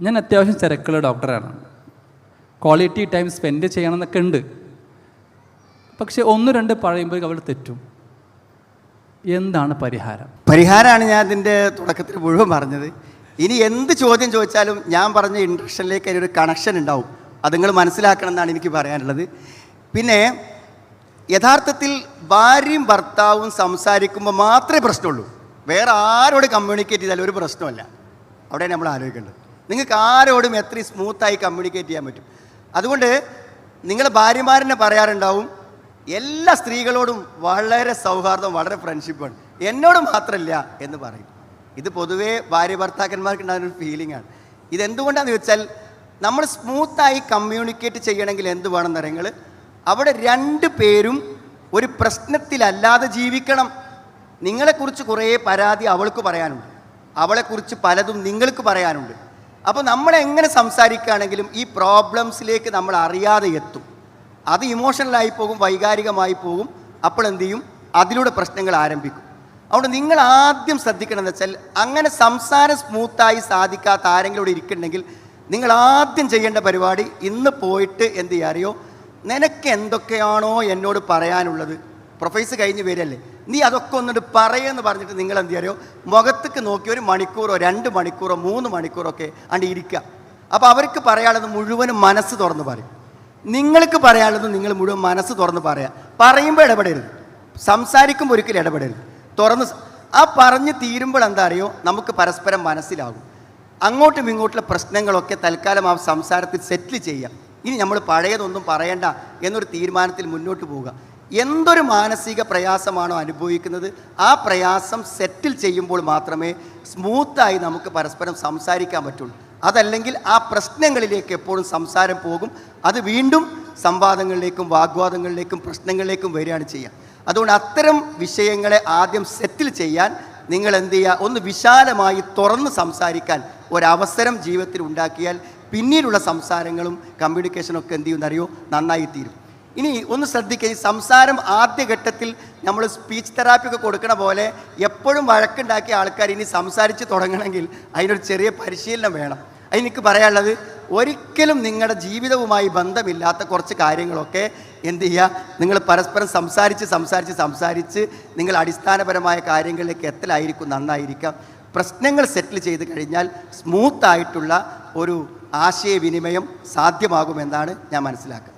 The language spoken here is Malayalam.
ഞാൻ അത്യാവശ്യം തിരക്കുള്ള ഡോക്ടറാണ്. ക്വാളിറ്റി ടൈം സ്പെൻഡ് ചെയ്യണം എന്നൊക്കെ ഉണ്ട്. പക്ഷെ ഒന്ന് രണ്ട് പറയുമ്പോൾ അവൾ തെറ്റും. എന്താണ് പരിഹാരം? പരിഹാരമാണ് ഞാൻ അതിന്റെ തുടക്കത്തിൽ മുഴുവൻ പറഞ്ഞത്. ഇനി എന്ത് ചോദ്യം ചോദിച്ചാലും ഞാൻ പറഞ്ഞ ഇൻട്രക്ഷനിലേക്ക് അതിനൊരു കണക്ഷൻ ഉണ്ടാവും. അത് നിങ്ങൾ മനസ്സിലാക്കണം എന്നാണ് എനിക്ക് പറയാനുള്ളത്. പിന്നെ യഥാർത്ഥത്തിൽ ഭാര്യയും ഭർത്താവും സംസാരിക്കുമ്പോൾ മാത്രമേ പ്രശ്നമുള്ളൂ. വേറെ ആരോട് കമ്മ്യൂണിക്കേറ്റ് ചെയ്താലും ഒരു പ്രശ്നമല്ല അവിടെ നമ്മൾ ആലോചിക്കേണ്ടത്. നിങ്ങൾക്ക് ആരോടും എത്രയും സ്മൂത്തായി കമ്മ്യൂണിക്കേറ്റ് ചെയ്യാൻ പറ്റും. അതുകൊണ്ട് നിങ്ങൾ ഭാര്യമാരെന്നെ പറയാറുണ്ടാവും എല്ലാ സ്ത്രീകളോടും വളരെ സൗഹാർദ്ദം വളരെ ഫ്രണ്ട്ഷിപ്പാണ് എന്നോട് മാത്രമല്ല എന്ന് പറയും. ഇത് പൊതുവേ ഭാര്യ ഭർത്താക്കന്മാർക്ക് ഉണ്ടാകുന്ന ഒരു ഫീലിംഗാണ് ഇതെന്തുകൊണ്ടാണെന്ന് വെച്ചാൽ നമ്മൾ സ്മൂത്തായി കമ്മ്യൂണിക്കേറ്റ് ചെയ്യണമെങ്കിൽ എന്ത് വേണമെന്ന് അറിയങ്ങൾ അവിടെ രണ്ട് പേരും ഒരു പ്രശ്നത്തിലല്ലാതെ ജീവിക്കണം. നിങ്ങളെക്കുറിച്ച് കുറേ പരാതി അവൾക്ക് പറയാനുണ്ട്. അവളെക്കുറിച്ച് പലതും നിങ്ങൾക്ക് പറയാനുണ്ട്. അപ്പോൾ നമ്മൾ എങ്ങനെ സംസാരിക്കുകയാണെങ്കിലും ഈ പ്രോബ്ലംസിലേക്ക് നമ്മൾ അറിയാതെ എത്തും. അത് ഇമോഷണലായി പോകും വൈകാരികമായി പോകും. അപ്പോൾ എന്ത് ചെയ്യും? അതിലൂടെ പ്രശ്നങ്ങൾ ആരംഭിക്കും. അതുകൊണ്ട് നിങ്ങൾ ആദ്യം ശ്രദ്ധിക്കണം എന്ന് വെച്ചാൽ അങ്ങനെ സംസാരം സ്മൂത്തായി സാധിക്കാത്ത ആരെങ്കിലും ഇവിടെ ഇരിക്കുന്നുണ്ടെങ്കിൽ നിങ്ങൾ ആദ്യം ചെയ്യേണ്ട പരിപാടി ഇന്ന് പോയിട്ട് എന്ത് ചെയ്യാറിയോ നിനക്ക് എന്തൊക്കെയാണോ എന്നോട് പറയാനുള്ളത് പ്രൊഫൈസ് കഴിഞ്ഞ് വരല്ലേ നീ അതൊക്കെ ഒന്നിട്ട് പറയുമെന്ന് പറഞ്ഞിട്ട് നിങ്ങൾ എന്ത് അറിയോ മുഖത്തേക്ക് നോക്കി ഒരു മണിക്കൂറോ രണ്ട് മണിക്കൂറോ മൂന്ന് മണിക്കൂറോ ഒക്കെ അണ്ട് ഇരിക്കുക. അപ്പോൾ അവർക്ക് പറയാനുള്ളത് മുഴുവനും മനസ്സ് തുറന്ന് പറയും. നിങ്ങൾക്ക് പറയാനുള്ളത് നിങ്ങൾ മുഴുവൻ മനസ്സ് തുറന്ന് പറയാം. പറയുമ്പോൾ ഇടപെടരുത്. സംസാരിക്കുമ്പോൾ ഒരിക്കലും ഇടപെടരുത്. തുറന്ന് ആ പറഞ്ഞ് തീരുമ്പോൾ എന്താ അറിയോ? നമുക്ക് പരസ്പരം മനസ്സിലാകും. അങ്ങോട്ടും ഇങ്ങോട്ടുള്ള പ്രശ്നങ്ങളൊക്കെ തൽക്കാലം ആ സംസാരത്തിൽ സെറ്റിൽ ചെയ്യാം ഇനി നമ്മൾ പഴയതൊന്നും പറയണ്ട എന്നൊരു തീരുമാനത്തിൽ മുന്നോട്ട് പോവുക. എന്തൊരു മാനസിക പ്രയാസമാണോ അനുഭവിക്കുന്നത് ആ പ്രയാസം സെറ്റിൽ ചെയ്യുമ്പോൾ മാത്രമേ സ്മൂത്തായി നമുക്ക് പരസ്പരം സംസാരിക്കാൻ പറ്റുള്ളൂ. അതല്ലെങ്കിൽ ആ പ്രശ്നങ്ങളിലേക്ക് എപ്പോഴും സംസാരം പോകും. അത് വീണ്ടും സംവാദങ്ങളിലേക്കും വാഗ്വാദങ്ങളിലേക്കും പ്രശ്നങ്ങളിലേക്കും വരികയാണ് ചെയ്യുക. അതുകൊണ്ട് അത്തരം വിഷയങ്ങളെ ആദ്യം സെറ്റിൽ ചെയ്യാൻ നിങ്ങൾ എന്ത് ചെയ്യുക? ഒന്ന് വിശാലമായി തുറന്ന് സംസാരിക്കാൻ ഒരവസരം ജീവിതത്തിൽ ഉണ്ടാക്കിയാൽ പിന്നീടുള്ള സംസാരങ്ങളും കമ്മ്യൂണിക്കേഷനൊക്കെ എന്ത് ചെയ്യുമെന്നറിയോ? നന്നായി തീരും. ഇനി ഒന്ന് ശ്രദ്ധിക്കുക ഈ സംസാരം ആദ്യഘട്ടത്തിൽ നമ്മൾ സ്പീച്ച് തെറാപ്പി ഒക്കെ കൊടുക്കണ പോലെ എപ്പോഴും വഴക്കുണ്ടാക്കിയ ആൾക്കാർ ഇനി സംസാരിച്ച് തുടങ്ങണമെങ്കിൽ അതിനൊരു ചെറിയ പരിശീലനം വേണം. അതിനെനിക്ക് പറയാനുള്ളത് ഒരിക്കലും നിങ്ങളുടെ ജീവിതവുമായി ബന്ധമില്ലാത്ത കുറച്ച് കാര്യങ്ങളൊക്കെ എന്ത് ചെയ്യുക നിങ്ങൾ പരസ്പരം സംസാരിച്ച് സംസാരിച്ച് സംസാരിച്ച് നിങ്ങൾ അടിസ്ഥാനപരമായ കാര്യങ്ങളിലേക്ക് എത്തലായിരിക്കും നന്നായിരിക്കാം. പ്രശ്നങ്ങൾ സെറ്റിൽ ചെയ്ത് കഴിഞ്ഞാൽ സ്മൂത്തായിട്ടുള്ള ഒരു ആശയവിനിമയം സാധ്യമാകുമെന്നാണ് ഞാൻ മനസ്സിലാക്കുന്നത്.